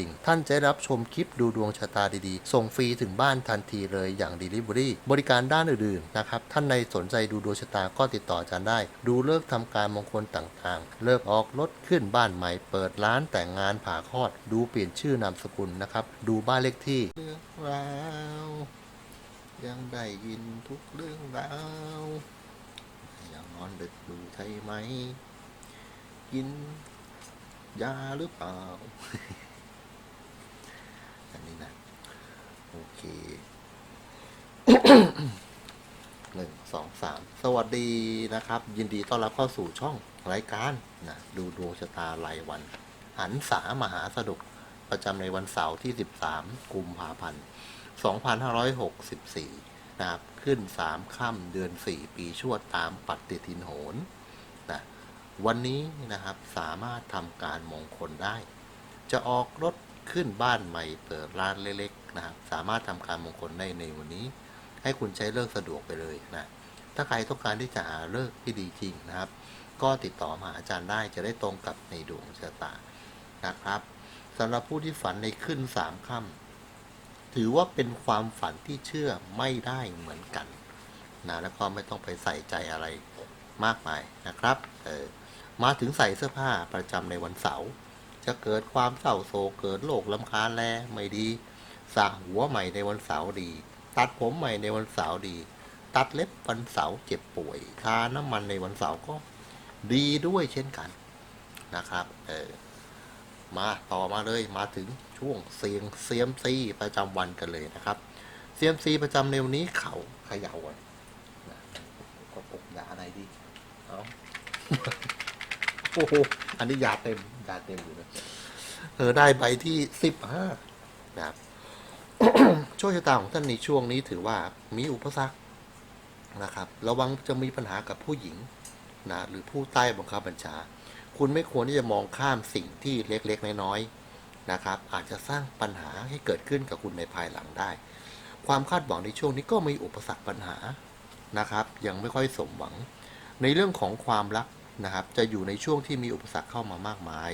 ิ่งท่านจะรับชมคลิปดูดวงชะตาดีๆ ส่งฟรีถึงบ้านทันทีเลยอย่าง Delivery บริการด้านอื่นๆนะครับ ท่านในสนใจดูดวงชะตาก็ติดต่ออาจารย์ได้ ดูเลิกษ์ทำการมงคลต่างๆ เลิกออกรถขึ้นบ้านใหม่ เปิดร้านแต่งงานผ่าคลอด ดูเปลี่ยนชื่อนามสกุลนะครับ ดูบ้านเลขที่เรื่องราวยังได้ยินทุกเรื่องราวอย่างนอนดึกดูใช่ไหมกินยาหรือเปล่า นี้นะ โอเคหนึ่งสองสามสวัสดีนะครับ ยินดีต้อนรับเข้าสู่ช่องรายการนะดูดวงชะตารายวัน หันษามหาสนุกประจำในวันเสาร์ที่ 13 กุมภาพันธ์2564 นะครับ ขึ้น 3 ค่ำเดือน 4 ปีชวดตามปฏิทินโหรนะวันนี้นะครับสามารถทำการมงคลได้ จะออกรถ ขึ้นบ้านใหม่เปิดร้านเล็กๆนะครับสามารถทำการมงคลได้ในวันนี้ ให้คุณใช้เลิกสะดวกไปเลยนะถ้าใครต้องการที่จะหาเลิกที่ดีจริงนะครับ ก็ติดต่อมาหาอาจารย์ได้จะได้ตรงกับในดวงชะตานะครับสำหรับผู้ที่ฝันในขึ้นสามค่ำถือว่าเป็นความฝันที่เชื่อไม่ได้เหมือนกันนะแล้วก็ไม่ต้องไปใส่ใจอะไรมากมายนะครับเออมาถึงใส่เสื้อผ้าประจำในวันเสาร์ จะเกิดความเศร้าโศกเกิดโรคลำคาญแลไม่ดีสระหัวใหม่ในวันเสาร์ดี ตัดผมใหม่ในวันเสาร์ดี ตัดเล็บวันเสาร์เจ็บป่วยทาน้ำมันในวันเสาร์ก็ดีด้วยเช่นกันนะครับ เออ มาต่อมาเลยมาถึงช่วงเสียงเซียมซีประจำวันกันเลยนะครับเซียมซีประจำในวันนี้เขาเขย่าก่อนนะกดอกยาอะไรดี เอาโอ้โห อันนี้ยาเต็มาเต็มอยู่นะเออได้ใบที่สิบห้านะครับ โชคชะตาของท่านในช่วงนี้ถือว่ามีอุปสรรคนะครับ ระวังจะมีปัญหากับผู้หญิงนะหรือผู้ใต้บังคับบัญชา คุณไม่ควรที่จะมองข้ามสิ่งที่เล็กๆ น้อยๆนะครับ อาจจะสร้างปัญหาให้เกิดขึ้นกับคุณในภายหลังได้ ความคาดหวังในช่วงนี้ก็มีอุปสรรคปัญหานะครับ ยังไม่ค่อยสมหวัง ในเรื่องของความรัก นะครับ จะอยู่ในช่วงที่มีอุปสรรคเข้ามามากมาย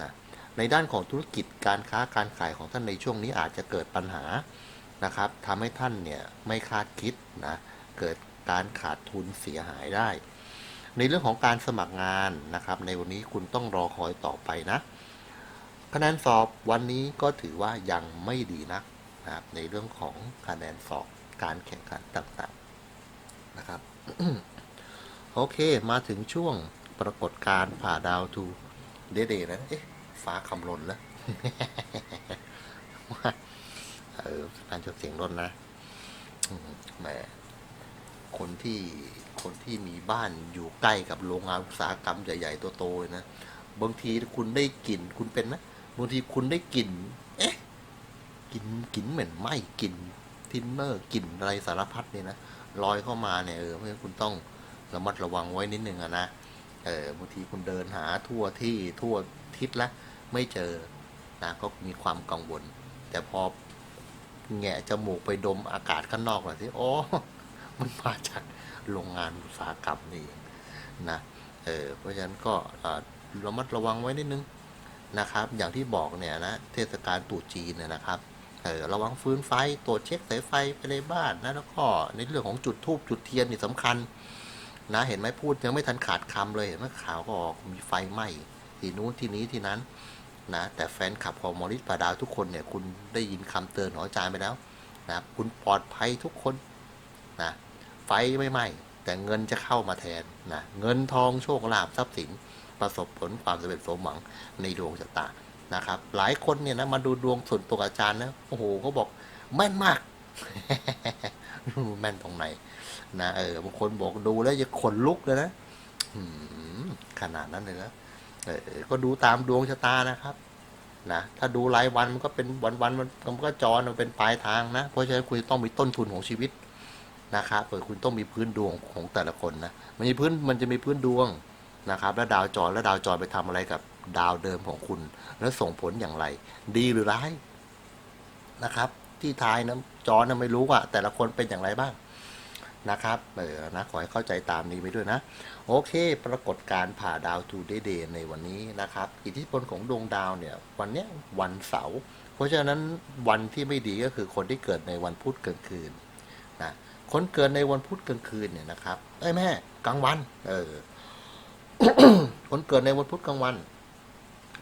นะในด้านของธุรกิจการค้าการขายของท่านในช่วงนี้อาจจะเกิดปัญหานะครับทำให้ท่านเนี่ยไม่คาดคิดนะเกิดการขาดทุนเสียหายได้ ในเรื่องของการสมัครงานนะครับ ในวันนี้คุณต้องรอคอยต่อไปนะคะแนนสอบวันนี้ก็ถือว่ายังไม่ดีนักนะครับในเรื่องของคะแนนสอบการแข่งขันต่างๆนะครับ โอเค มาถึงช่วงปรากฏการผ่าดาวทูเดเดนะ เอ๊ะ ฟ้าคำรนแล้วเออการจดเสียงรนนะแหมคนที่คนที่มีบ้านอยู่ใกล้กับโรงงานอุตสาหกรรมใหญ่ๆตๆเลยนะ บางทีคุณได้กลิ่นคุณเป็นนะบางทีคุณได้กลิ่น เอ๊ะกลิ่นกลิ่นเหม็นไหม้กลิ่นทินเนอร์กลิ่นอะไรสารพัดเนี่ยนะลอยเข้ามาเนี่ยเออเพราะฉะนั้นคุณต้อง ระมัดระวังไว้นิดนึงอะนะเออบางทีคุณเดินหาทั่วที่ทั่วทิศล้วไม่เจอนะก็มีความกังวล แต่พอแงะจมูกไปดมอากาศข้างนอกหน่อยสิอ๋อมันมาจากโรงงานอุตสาหกรรมนี่เองนะเออเพราะฉะนั้นก็ระมัดระวังไว้นิดนึงนะครับ อย่างที่บอกเนี่ยนะเทศกาลตรุษจีนเนี่ยนะครับเออระวังฟื้นไฟตรวจเช็คสายไฟไปในบ้านนะแล้วก็ในเรื่องของจุดทูบจุดเทียนนี่สำคัญ นะเห็นไหมพูดยังไม่ทันขาดคำเลยเห็นไหมข่าวก็ออกมีไฟไหม้ที่นู้นที่นี้ที่นั้นนะแต่แฟนคลับของมอริสปาดาวทุกคนเนี่ยคุณได้ยินคำเตือนของอาจารย์ไปแล้วนะคุณปลอดภัยทุกคนนะไฟไม่ไหม้แต่เงินจะเข้ามาแทนนะเงินทองโชคลาภทรัพย์สินประสบผลความสำเร็จสมหวังในดวงชะตานะครับ หลายคนเนี่ยนะมาดูดวงส่วนตัวอาจารย์นะโอ้โหเขาบอกแม่นมาก แม่นตรงไหน นะเออบางคนบอกดูแล้วจะขนลุกเลยนะขนาดนั้นเลยนะเออก็ดูตามดวงชะตานะครับนะถ้าดูรายวันมันก็เป็นวันวันมันมันก็จรมันเป็นปลายทางนะ เพราะฉะนั้นคุณต้องมีต้นทุนของชีวิตนะครับเออคุณต้องมีพื้นดวงของแต่ละคนนะมันมีพื้นมันจะมีพื้นดวงนะครับ แล้วดาวจรแล้วดาวจรไปทำอะไรกับดาวเดิมของคุณ แล้วส่งผลอย่างไร ดีหรือร้ายนะครับ ที่ท้ายนะจรนะไม่รู้ว่าแต่ละคนเป็นอย่างไรบ้าง นะครับเออนะขอให้เข้าใจตามนี้ไปด้วยนะ โอเค ปรากฏการ์ผ่าดาวทูเดย์เดย์ในวันนี้นะครับ อิทธิพลของดวงดาวเนี่ยวันนี้วันเสาร์เพราะฉะนั้นวันที่ไม่ดีก็คือคนที่เกิดในวันพุธกลางคืนนะคนเกิดในวันพุธกลางคืนเนี่ยนะครับเอ้แม่กลางวันเออคนเกิดในวันพุธกลางวัน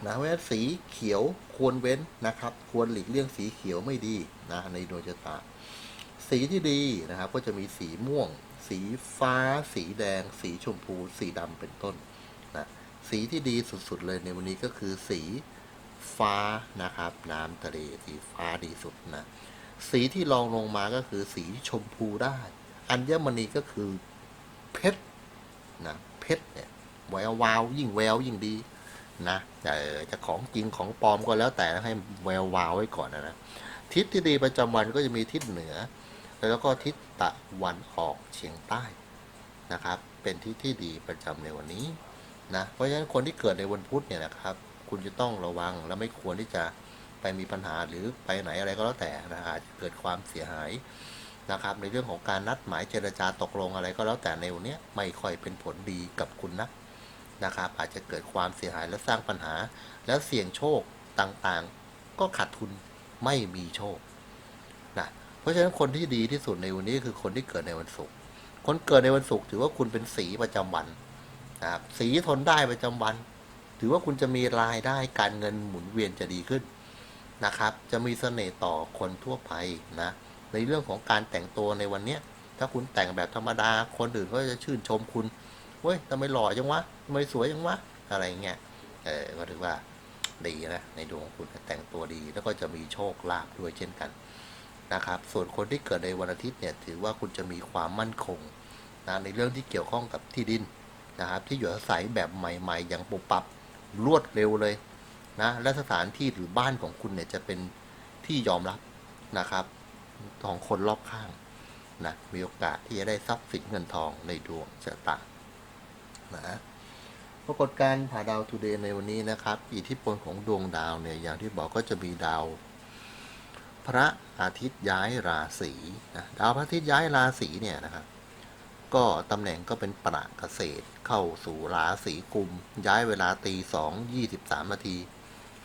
นะเพราะฉะนั้นสีเขียวควรเว้นนะครับ ควรหลีกเลี่ยงสีเขียวไม่ดีนะในดวงชะตา สีที่ดีนะครับ ก็จะมีสีม่วง สีฟ้า สีแดง สีชมพู สีดำเป็นต้นนะสีที่ดีสุดๆเลยในวันนี้ก็คือสีฟ้านะครับ น้ำทะเลสีฟ้าดีสุดนะสีที่รองลงมาก็คือสีชมพูได้ อัญมณีก็คือเพชรนะเพชรเนี่ยแวววาวยิ่งแววยิ่งดีนะเออจะของจริงของปลอมก็แล้วแต่ให้แวววาวไว้ก่อนนะนะทิศที่ดีประจำวันก็จะมีทิศเหนือ แล้วก็ทิศตะวันออกเฉียงใต้นะครับ เป็นทิศที่ดีประจำในวันนี้นะเพราะฉะนั้นคนที่เกิดในวันพุธเนี่ยนะครับ คุณจะต้องระวังและไม่ควรที่จะไปมีปัญหาหรือไปไหนอะไรก็แล้วแต่นะอาจจะเกิดความเสียหายนะครับในเรื่องของการนัดหมายเจรจาตกลงอะไรก็แล้วแต่ในวันนี้ไม่ค่อยเป็นผลดีกับคุณนะนะครับ อาจจะเกิดความเสียหายและสร้างปัญหา แล้วเสี่ยงโชคต่างๆ ก็ขาดทุนไม่มีโชค เพราะฉะนั้นคนที่ดีที่สุดในวันนี้คือคนที่เกิดในวันศุกร์คนเกิดในวันศุกร์ถือว่าคุณเป็นสีประจำวันนะครับสีทนได้ประจำวัน ถือว่าคุณจะมีรายได้การเงินหมุนเวียนจะดีขึ้นนะครับ จะมีเสน่ห์ต่อคนทั่วไปนะในเรื่องของการแต่งตัวในวันเนี้ยถ้าคุณแต่งแบบธรรมดาคนอื่นก็จะชื่นชมคุณเว้ยทำไมหล่อจังวะทำไมสวยจังวะอะไรเงี้ยเออก็ถือว่าดีนะในดวงของคุณแต่งตัวดีแล้วก็จะมีโชคลาภด้วยเช่นกัน นะครับ ส่วนคนที่เกิดในวันอาทิตย์เนี่ยถือว่าคุณจะมีความมั่นคงนะในเรื่องที่เกี่ยวข้องกับที่ดินนะครับ ที่อยู่อาศัยแบบใหม่ ๆ อย่างปุบปับรวดเร็วเลยนะและสถานที่หรือบ้านของคุณเนี่ยจะเป็นที่ยอมรับนะครับของคนรอบข้างนะมีโอกาสที่จะได้ทรัพย์สินเงินทองในดวงชะตานะปรากฏการณ์ผ่าดาวทูเดย์ในวันนี้นะครับ อิทธิพลของดวงดาวเนี่ยอย่างที่บอกก็จะมีดาว พระอาทิตย์ย้ายราศีนะดาวพระอาทิตย์ย้ายราศีเนี่ยนะครับก็ตำแหน่งก็เป็นประเกษตรเข้าสู่ราศีกุม ย้ายเวลาตีสองยี่สิบสามนาที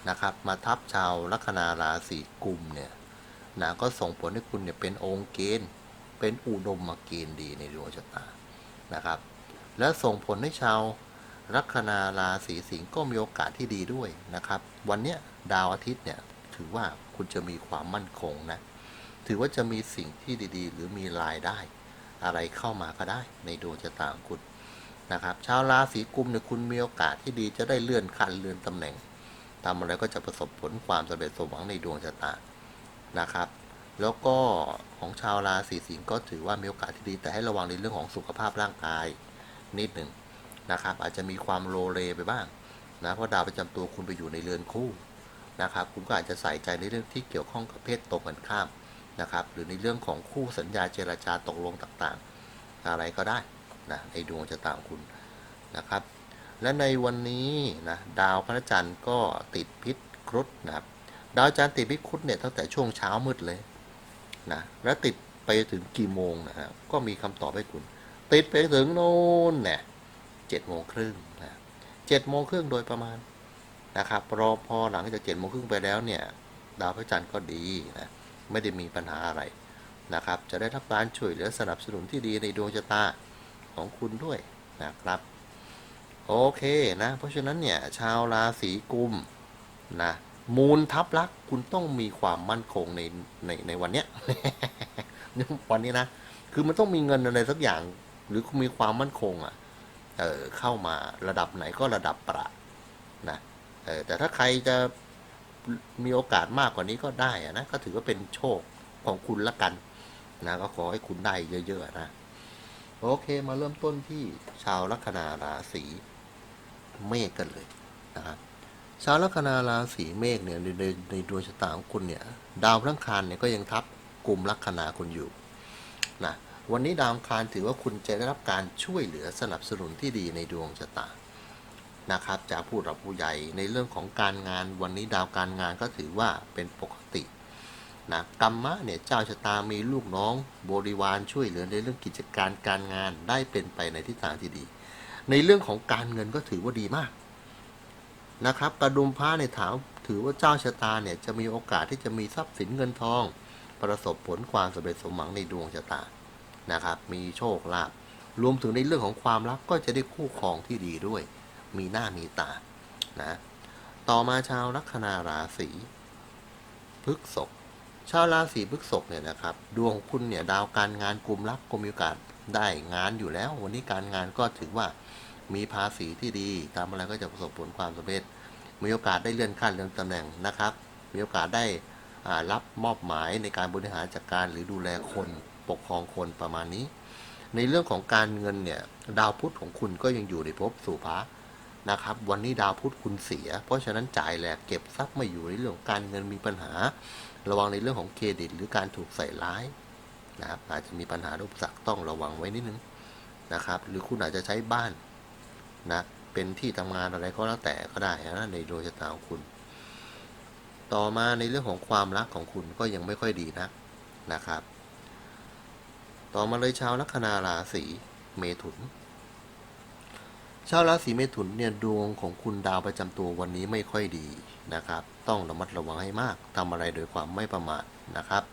นะครับ มาทับชาวลัคนาราศีกุมเนี่ยนะก็ส่งผลให้คุณเนี่ยเป็นองค์เกณฑ์เป็นอุดมมาเกณฑ์ดีในดวงชะตานะครับ และส่งผลให้ชาวลัคนาราศีสิงห์ก็มีโอกาสที่ดีด้วยนะครับ วันเนี้ยดาวอาทิตย์เนี่ย ถือว่าคุณจะมีความมั่นคงนะ ถือว่าจะมีสิ่งที่ดีๆ หรือมีรายได้ อะไรเข้ามาก็ได้ในดวงชะตาของคุณนะครับ ชาวราศีกุมเนี่ยคุณมีโอกาสที่ดีจะได้เลื่อนขั้นเลื่อนตำแหน่งทำอะไรก็จะประสบผลความสำเร็จสมหวังในดวงชะตานะครับ แล้วก็ของชาวราศีสิงห์ก็ถือว่ามีโอกาสที่ดีแต่ให้ระวังในเรื่องของสุขภาพร่างกายนิดหนึ่งนะครับ อาจจะมีความโลเลไปบ้างนะเพราะดาวประจำตัวคุณไปอยู่ในเรือนคู่ นะครับ คุณก็อาจจะใส่ใจในเรื่องที่เกี่ยวข้องกับเพศตรงกันข้ามนะครับ หรือในเรื่องของคู่สัญญาเจรจาตกลงต่างๆ อะไรก็ได้นะในดวงชะตาของคุณนะครับ และในวันนี้นะดาวพระจันทร์ก็ติดพิษครุฑนะครับดาวจันทร์ติดพิษครุฑเนี่ยตั้งแต่ช่วงเช้ามืดเลยนะและติดไปถึงกี่โมงนะฮะก็มีคำตอบให้คุณ ติดไปถึงโน่นเนี่ยเจ็ดโมงครึ่งนะเจ็ดโมงครึ่งโดยประมาณ นะครับรอพอหลังจากเจ็ดโมงครึ่งไปแล้วเนี่ยดาวพระจันทร์ก็ดีนะไม่ได้มีปัญหาอะไรนะครับ จะได้รับการช่วยเหลือสนับสนุนที่ดีในดวงชะตาของคุณด้วยนะครับโอเคนะเพราะฉะนั้นเนี่ยชาวราศีกุมนะมูลทับลักคุณต้องมีความมั่นคงในในในวันเนี้ยวันนี้นะคือมันต้องมีเงินอะไรสักอย่าง หรือมีความมั่นคงอะ่ะเออเข้ามาระดับไหนก็ระดับประนะ แต่ถ้าใครจะมีโอกาสมากกว่านี้ก็ได้นะก็ถือว่าเป็นโชคของคุณละกันนะก็ขอให้คุณได้เยอะๆนะโอเคมาเริ่มต้นที่ชาวลัคนาราศีเมษกันเลยนะครับชาวลัคนาราศีเมษเนี่ยในในในดวงชะตาของคุณเนี่ยดาวพฤหัสเนี่ยก็ยังทับกลุ่มลัคนาคุณอยู่นะวันนี้ดาวคารถือว่าคุณจะได้รับการช่วยเหลือสนับสนุนที่ดีในดวงชะตา นะครับ จากผู้หลักผู้ใหญ่ในเรื่องของการงานวันนี้ดาวการงานก็ถือว่าเป็นปกตินะกรรมะเนี่ยเจ้าชะตามีลูกน้องบริวารช่วยเหลือในเรื่องกิจการการงานได้เป็นไปในทิศทางที่ดี ในเรื่องของการเงินก็ถือว่าดีมากนะครับกระดุมพระในถามถือว่าเจ้าชะตาเนี่ยจะมีโอกาสที่จะมีทรัพย์สินเงินทอง ประสบผลความสำเร็จสมหวังในดวงชะตานะครับ มีโชคลาภรวมถึงในเรื่องของความรักก็จะได้คู่ครองที่ดีด้วย มีหน้ามีตานะต่อมาชาวลัคนาราศีพฤษภชาวราศีพฤษภเนี่ยนะครับ ดวงคุณเนี่ยดาวการงานกลุ่มรักก็มีโอกาสได้งานอยู่แล้ว วันนี้การงานก็ถือว่ามีภาษีที่ดีทำอะไรก็จะประสบผลความสำเร็จ มีโอกาสได้เลื่อนขั้นเลื่อนตำแหน่งนะครับ มีโอกาสได้รับมอบหมายในการบริหารจัดการหรือดูแลคนปกครองคนประมาณนี้ ในเรื่องของการเงินเนี่ยดาวพุธของคุณก็ยังอยู่ในภพสู่พระ นะครับ วันนี้ดาวพุธคุณเสีย เพราะฉะนั้นจ่ายแหลกเก็บทรัพย์ไม่อยู่ในเรื่องของการเงินมีปัญหา ระวังในเรื่องของเครดิต หรือการถูกใส่ร้ายนะครับอาจจะมีปัญหาอุปสรรคต้องระวังไว้นิดนึงนะครับ หรือคุณอาจจะใช้บ้านนะเป็นที่ทำงานอะไรก็แล้วแต่ก็ได้นะในดวงชะตาของคุณ ต่อมาในเรื่องของความรักของคุณก็ยังไม่ค่อยดีนะนะครับ ต่อมาเลยชาวลัคนาราศีเมถุน ชาวราศีเมถุนเนี่ยดวงของคุณดาวประจำตัววันนี้ไม่ค่อยดีนะครับ ต้องระมัดระวังให้มากทำอะไรโดยความไม่ประมาทนะครับ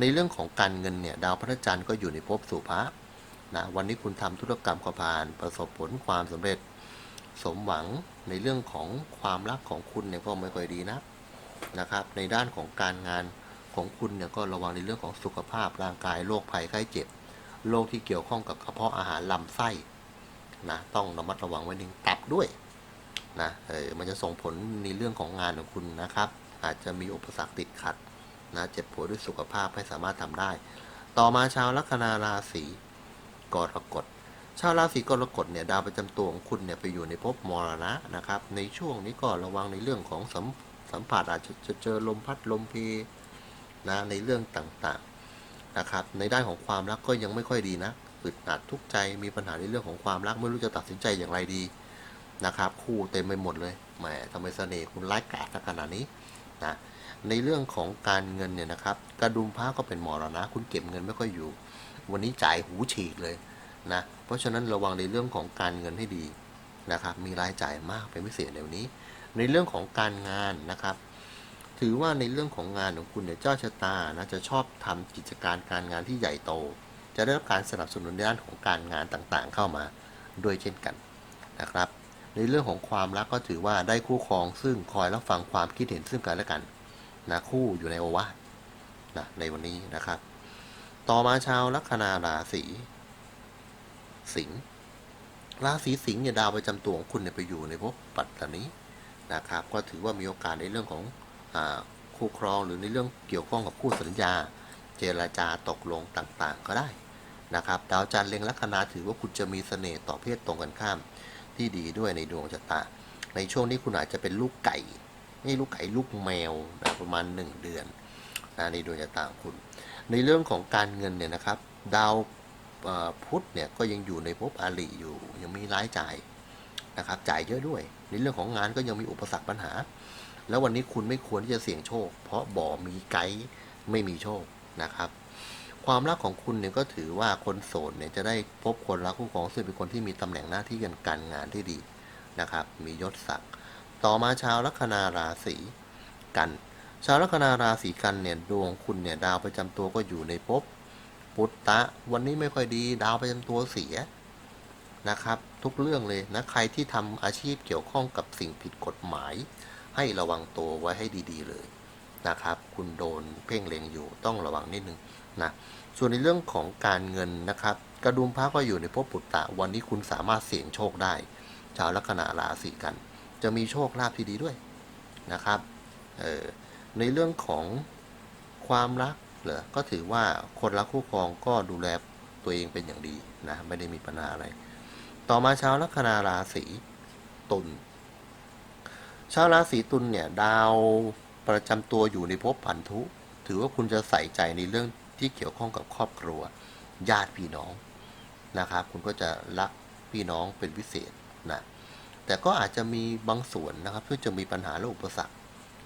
ในเรื่องของการเงินเนี่ยดาวพระจันทร์ก็อยู่ในภพสุภะนะวันนี้คุณทำธุรกรรมก็ผ่าน ประสบผลความสำเร็จ สมหวังในเรื่องของความรักของคุณเนี่ยก็ไม่ค่อยดีนะนะครับ ในด้านของการงานของคุณเนี่ยก็ระวังในเรื่องของสุขภาพร่างกายโรคภัยไข้เจ็บโรคที่เกี่ยวข้องกับกระเพาะอาหารลำไส้ นะต้องระมัดระวังไว้หนึ่งตับด้วยนะเออมันจะส่งผลในเรื่องของงานของคุณนะครับ อาจจะมีอุปสรรคติดขัดนะเจ็บป่วยด้วยสุขภาพไม่สามารถทำได้ ต่อมาชาวลัคนาราศีกรกฎชาวราศีกรกฎเนี่ยดาวประจำตัวของคุณเนี่ยไปอยู่ในภพมรณะนะครับ ในช่วงนี้ก็ระวังในเรื่องของสัมสัมผัสอาจจะจะเจอลมพัดลมเพนะในเรื่องต่างๆนะครับ ในด้านของความรักก็ยังไม่ค่อยดีนะ อึดอัดทุกใจมีปัญหาในเรื่องของความรักไม่รู้จะตัดสินใจอย่างไรดีนะครับ คู่เต็มไปหมดเลยแหมทำไมเสน่ห์คุณร้ายกาจขนาดนี้นะในเรื่องของการเงินเนี่ยนะครับ กระดุมพระก็เป็นหมรณะคุณเก็บเงินไม่ค่อยอยู่ วันนี้จ่ายหูฉีกเลยนะเพราะฉะนั้นระวังในเรื่องของการเงินให้ดีนะครับ มีรายจ่ายมากเป็นพิเศษในวันนี้ ในเรื่องของการงานนะครับ ถือว่าในเรื่องของงานของคุณเนี่ยเจ้าชะตานะจะชอบทำกิจการการงานที่ใหญ่โต จะได้รับการสนับสนุนในด้านของการงานต่างๆ เข้ามาด้วยเช่นกันนะครับ ในเรื่องของความรักก็ถือว่าได้คู่ครองซึ่งคอยรับฟังความคิดเห็นซึ่งกันและกันนะคู่อยู่ในโอวาทนะในวันนี้นะครับ ต่อมาชาวลัคนาราศีสิงห์ราศีสิงห์เนี่ยดาวประจำตัวของคุณเนี่ยไปอยู่ในภพปัตตานีนะครับ ก็ถือว่ามีโอกาสในเรื่องของอคู่ครองหรือในเรื่องเกี่ยวข้องกับคู่สัญญา เจรจาตกลงต่างๆ ก็ได้ นะครับดาวจันทร์เล็งลัคนาถือว่าคุณจะมีเสน่ห์ต่อเพศตรงกันข้ามที่ดีด้วยในดวงชะตา ในช่วงนี้คุณอาจจะเป็นลูกไก่ไม่ลูกไก่ลูกแมวนะประมาณหนึ่งเดือนนะในดวงชะตาของคุณ ในเรื่องของการเงินเนี่ยนะครับ ดาวพุธเนี่ยก็ยังอยู่ในภพอาลีอยู่ ยังมีรายจ่ายนะครับจ่ายเยอะด้วย ในเรื่องของงานก็ยังมีอุปสรรคปัญหา แล้ววันนี้คุณไม่ควรที่จะเสี่ยงโชค เพราะบ่อมีไกด์ไม่มีโชคนะครับ ความรักของคุณเนี่ยก็ถือว่าคนโสดเนี่ยจะได้พบคนรักคู่ครองซึ่งเป็นคนที่มีตำแหน่งหน้าที่การการงานที่ดีนะครับ มียศศักดิ์ต่อมาชาวลัคนาราศีกัน ชาวลัคนาราศีกันเนี่ยดวงคุณเนี่ยดาวประจำตัวก็อยู่ในภพปุตตะ วันนี้ไม่ค่อยดี ดาวประจำตัวเสียนะครับ ทุกเรื่องเลยนะใครที่ทำอาชีพเกี่ยวข้องกับสิ่งผิดกฎหมาย ให้ระวังตัวไว้ให้ดีๆเลยนะครับ คุณโดนเพ่งเล็งอยู่ต้องระวังนิดนึง นะส่วนในเรื่องของการเงินนะครับ กระดุมพระก็อยู่ในภพปุตตะวันนี้คุณสามารถเสี่ยงโชคได้ ชาวลัคนาราศีกัน จะมีโชคลาภที่ดีด้วยนะครับออในเรื่องของความรักเหรอก็ถือว่าคนรักคู่ครองก็ดูแลตัวเองเป็นอย่างดีนะไม่ได้มีปัญหาอะไร ต่อมาชาวลัคนาราศีตุลชาวราศีตุลเนี่ยดาวประจำตัวอยู่ในภพพันธุ ถือว่าคุณจะใส่ใจในเรื่อง ที่เกี่ยวข้องกับครอบครัว ญาติพี่น้องนะครับ คุณก็จะรักพี่น้องเป็นพิเศษนะแต่ก็อาจจะมีบางส่วนนะครับที่จะมีปัญหาและอุปสรรค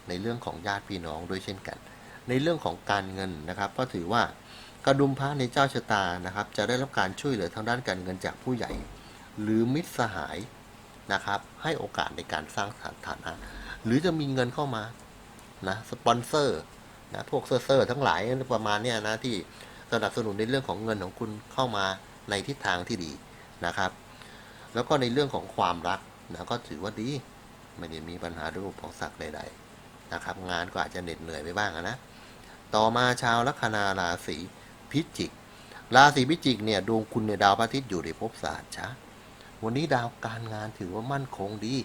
ในเรื่องของญาติพี่น้องด้วยเช่นกัน ในเรื่องของการเงินนะครับ ก็ถือว่ากระดุมพระในเจ้าชะตานะครับ จะได้รับการช่วยเหลือทางด้านการเงินจากผู้ใหญ่ หรือมิตรสหายนะครับ ให้โอกาสในการสร้างฐานะ หรือจะมีเงินเข้ามานะสปอนเซอร์ นะพวกเซอร์ๆทั้งหลายประมาณเนี้ยนะที่สนับสนุนในเรื่องของเงินของคุณเข้ามาในทิศทางที่ดีนะครับ แล้วก็ในเรื่องของความรักนะก็ถือว่าดีไม่ได้มีปัญหาด้วยอุปสรรคใดๆนะครับ งานก็อาจจะเหน็ดเหนื่อยไปบ้างนะต่อมาชาวลัคนาราศีพิจิก ราศีพิจิกเนี่ยดวงคุณเนี่ยดาวพระอาทิตย์อยู่ในภพศาสตร์ช้าวันนี้ดาวการงานถือว่ามั่นคงดี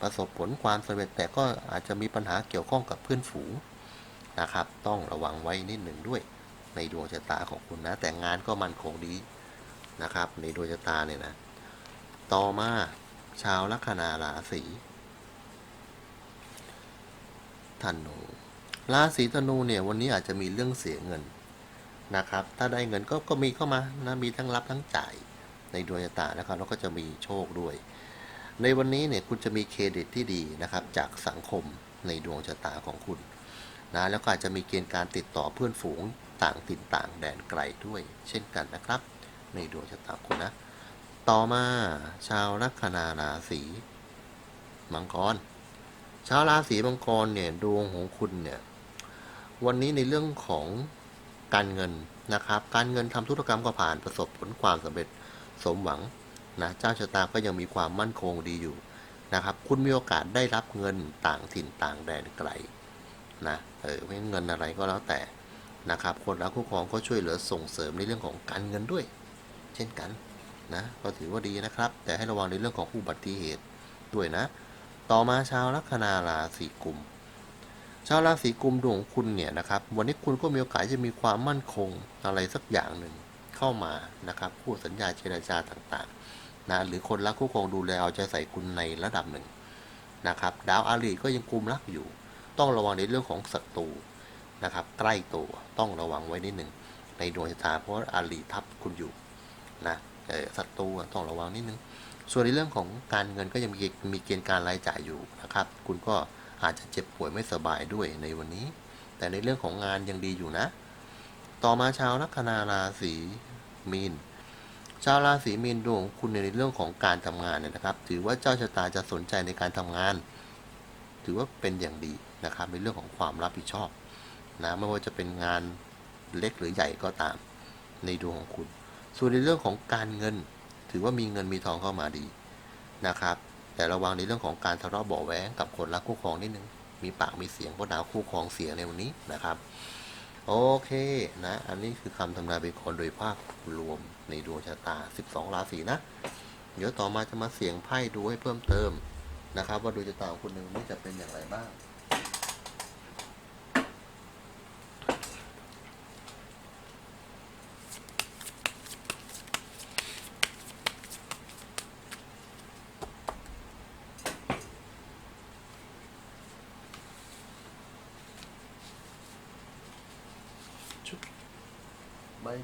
ประสบผลความสำเร็จแต่ก็อาจจะมีปัญหาเกี่ยวข้องกับเพื่อนฝูง นะครับ ต้องระวังไว้นิดหนึ่งด้วย ในดวงชะตาของคุณนะ แต่งานก็มั่นคงดีนะครับ ในดวงชะตาเนี่ยนะ ต่อมาชาวลัคนาราศีธนูราศีธนูเนี่ยวันนี้อาจจะมีเรื่องเสียเงินนะครับ ถ้าได้เงินก็ก็มีเข้ามานะมีทั้งรับทั้งจ่ายในดวงชะตานะครับแล้วก็จะมีโชคด้วย ในวันนี้เนี่ยคุณจะมีเครดิตที่ดีนะครับ จากสังคมในดวงชะตาของคุณ นะแล้วก็อาจจะมีเกณฑ์การติดต่อเพื่อนฝูงต่างถิ่นต่างแดนไกลด้วย เช่นกันนะครับ ในดวงชะตาคุณนะ ต่อมาชาวลัคนาราศีมังกร ชาวราศีมังกรเนี่ยดวงของคุณเนี่ยวันนี้ในเรื่องของการเงินนะครับ การเงินทำธุรกรรมก็ผ่านประสบผลความสำเร็จสมหวังนะเจ้าชะตาก็ยังมีความมั่นคงดีอยู่นะครับ คุณมีโอกาสได้รับเงินต่างถิ่นต่างแดนไกลนะ เออไม่เงินอะไรก็แล้วแต่นะครับคนรักคู่ครองก็ช่วยเหลือส่งเสริมในเรื่องของการเงินด้วย เช่นกันนะก็ถือว่าดีนะครับ แต่ให้ระวังในเรื่องของอุบัติเหตุด้วยนะ ต่อมาชาวลัคนาราศีกุมชาวราศีกุมดวงของคุณเนี่ยนะครับวันนี้คุณก็มีโอกาสจะมีความมั่นคงอะไรสักอย่างหนึ่งเข้ามานะครับคู่สัญญาเจรจาต่างๆนะหรือคนรักคู่ครองดูแลเอาใจใส่คุณในระดับหนึ่งนะครับดาวอารีก็ยังกุมรักอยู่ ต้องระวังในเรื่องของศัตรูนะครับใกล้ตัวต้องระวังไว้นิดหนึ่งในดวงชะตาเพราะอารีทับคุณอยู่นะศัตรูต้องระวังนิดนึงส่วนในเรื่องของการเงินก็ยังมีมีเกณฑ์การรายจ่ายอยู่นะครับ คุณก็อาจจะเจ็บป่วยไม่สบายด้วยในวันนี้ แต่ในเรื่องของงานยังดีอยู่นะ ต่อมาชาวลัคนาราศีมีนชาวราศีมีนดวงของคุณในเรื่องของการทำงานเนี่ยนะครับ ถือว่าเจ้าชะตาจะสนใจในการทำงาน ถือว่าเป็นอย่างดี นะครับในเรื่องของความรับผิดชอบนะไม่ว่าจะเป็นงานเล็กหรือใหญ่ก็ตามในดวงของคุณ ส่วนในเรื่องของการเงิน ถือว่ามีเงินมีทองเข้ามาดีนะครับ แต่ระวังในเรื่องของการทะเลาะเบาะแว้งกับคนรักคู่ครองนิดนึงมีปากมีเสียงเพราะดาวคู่ครองเสียในวันนี้นะครับโอเคนะ อันนี้คือคำทำนายเป็นคนโดยภาพรวมในดวงชะตา 12 ราศีนะ เดี๋ยวต่อมาจะมาเสียงไพ่ดูให้เพิ่มเติมนะครับ ว่าดวงชะตาของคุณหนึ่งนี้จะเป็นอย่างไรบ้าง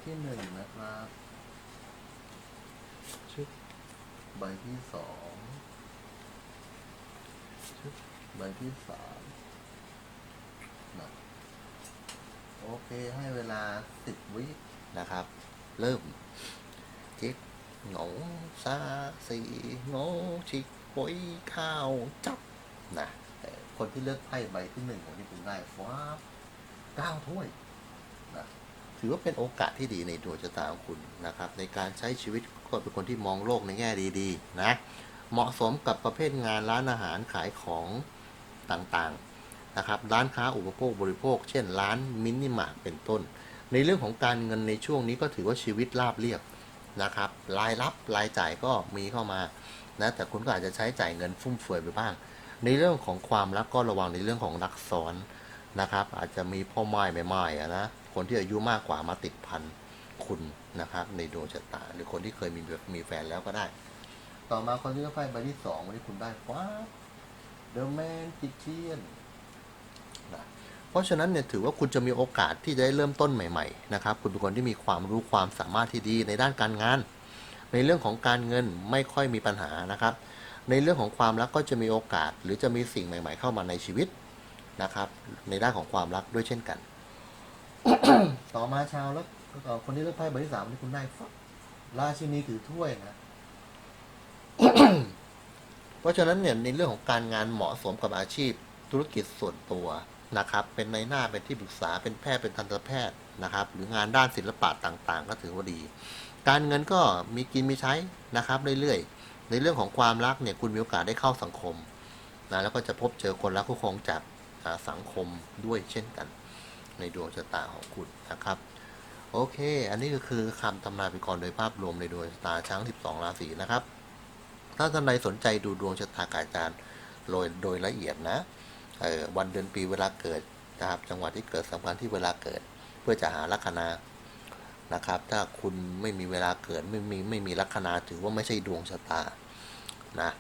ที่หนึ่งนะครับชุดใบที่สองชุดใบที่สามนะโอเคให้เวลาสิบวินะครับ เริ่มเจ็ดงงซาสี่งงชิกปอยข้าวจับนะเอ่อคนที่เลือกไพ่ใบที่หนึ่งของที่คุณได้ฟ้าเก้าถ้วย ถือว่าเป็นโอกาสที่ดีในดวงชะตาของคุณนะครับ ในการใช้ชีวิตก็เป็นคนที่มองโลกในแง่ดีๆนะเหมาะสมกับประเภทงานร้านอาหารขายของต่างๆนะครับ ร้านค้าอุปโภคบริโภค เช่น ร้านมินิมาร์ทเป็นต้น ในเรื่องของการเงินในช่วงนี้ก็ถือว่าชีวิตราบเรียบนะครับรายรับรายจ่ายก็มีเข้ามานะแต่คุณก็อาจจะใช้จ่ายเงินฟุ่มเฟือยไปบ้าง ในเรื่องของความรักก็ระวังในเรื่องของรักซ้อนนะครับ อาจจะมีพ่อไม้แม่ไม้นะ คนที่อายุมากกว่ามาติดพันคุณนะครับ ในดวงชะตา หรือคนที่เคยมีมีแฟนแล้วก็ได้ ต่อมาคนที่ได้ไพ่ใบที่สองวันนี้คุณได้ฟ้า The Magician นะเพราะฉะนั้นเนี่ยถือว่าคุณจะมีโอกาสที่จะได้เริ่มต้นใหม่ๆนะครับ คุณเป็นคนที่มีความรู้ความสามารถที่ดีในด้านการงาน ในเรื่องของการเงินไม่ค่อยมีปัญหานะครับ ในเรื่องของความรักก็จะมีโอกาส หรือจะมีสิ่งใหม่ ๆ เข้ามาในชีวิตนะครับ ในด้านของความรักด้วยเช่นกัน ต่อมาชาวแล้วคนที่เลือกไพ่ใบที่สามที่คุณได้ฟักราชินีถือถ้วยนะเพราะฉะนั้นเนี่ยในเรื่องของการงานเหมาะสมกับอาชีพ ธุรกิจส่วนตัวนะครับ เป็นในหน้าเป็นที่ปรึกษาเป็นแพทย์เป็นทันตแพทย์นะครับ หรืองานด้านศิลปะต่างๆ ก็ถือว่าดี การเงินก็มีกินมีใช้นะครับเรื่อยๆในเรื่องของความรักเนี่ยคุณมีโอกาสได้เข้าสังคมนะแล้วก็จะพบเจอคนรักคู่ครองจากสังคมด้วยเช่นกัน ในดวงชะตาของคุณนะครับ โอเค อันนี้ก็คือคำทำนายเป็นกรโดยภาพรวมในดวงชะตาช้าง 12 ราศีนะครับ ถ้าท่านใดสนใจดูดวงชะตากบอาจารโดยโดยละเอียดนะออวันเดือนปีเวลาเกิดนะครับจังหวะที่เกิดสำคัญที่เวลาเกิด เพื่อจะหาลัคนานะครับ ถ้าคุณไม่มีเวลาเกิดไม่มีไม่มีลัคนาถือว่าไม่ใช่ดวงชะตานะ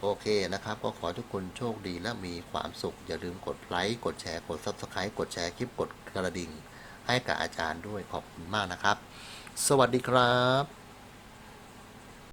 โอเคนะครับ ก็ขอทุกคนโชคดีและมีความสุข อย่าลืมกดไลค์กดแชร์กด Subscribe กดแชร์คลิปกดกระดิ่ง ให้กับอาจารย์ด้วยขอบคุณมากนะครับ สวัสดีครับ